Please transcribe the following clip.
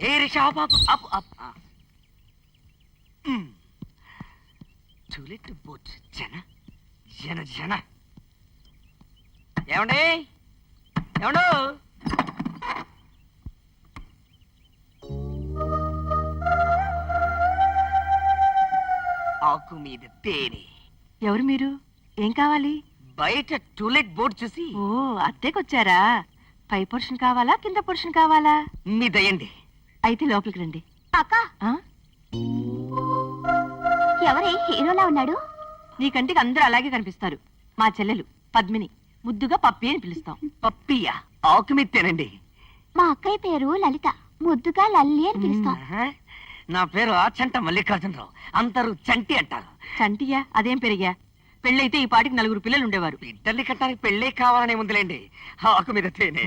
ఏ Risha up up up up. Boat జన జన జన. ఏమండి? ఏమండు? ఆకు మీద తేనె ఎవరు మీరు? ఏం కావాలి? బయట టూలెట్ బోర్డ్ చూసి. ఓ అత్తేకొచ్చారా పై పోర్షన్ కావాలా? కింద పోర్షన్ కావాలా? మీ దయండి అయితే లోపలికి రండి. అక్క! ఆ? ఎవరే? హీరోలా ఉన్నాడు? నీ కంటికి అందరూ అలాగే కనిపిస్తారు. మా చెల్లెలు పద్మిని ముద్దుగా పప్పి అని పిలుస్తాం. పప్పియా? ఆకు మీద తేనండి మా అక్కయ్య పేరు లలిత ముద్దుగా లల్లి అని పిలుస్తాం. నా పేరు ఆచంట మల్లికార్జునరావు. అందరూ చంటి అంటారు. చంటియా? అదేం పెరిగా? పెళ్ళైతే ఈ పాటికి నలుగురు పిల్లలు ఉండేవారు. బిడ్డల్ని కట్టడానికి పెళ్ళే కావాలనే ఉందిలేండి ఆకు మీద తేనె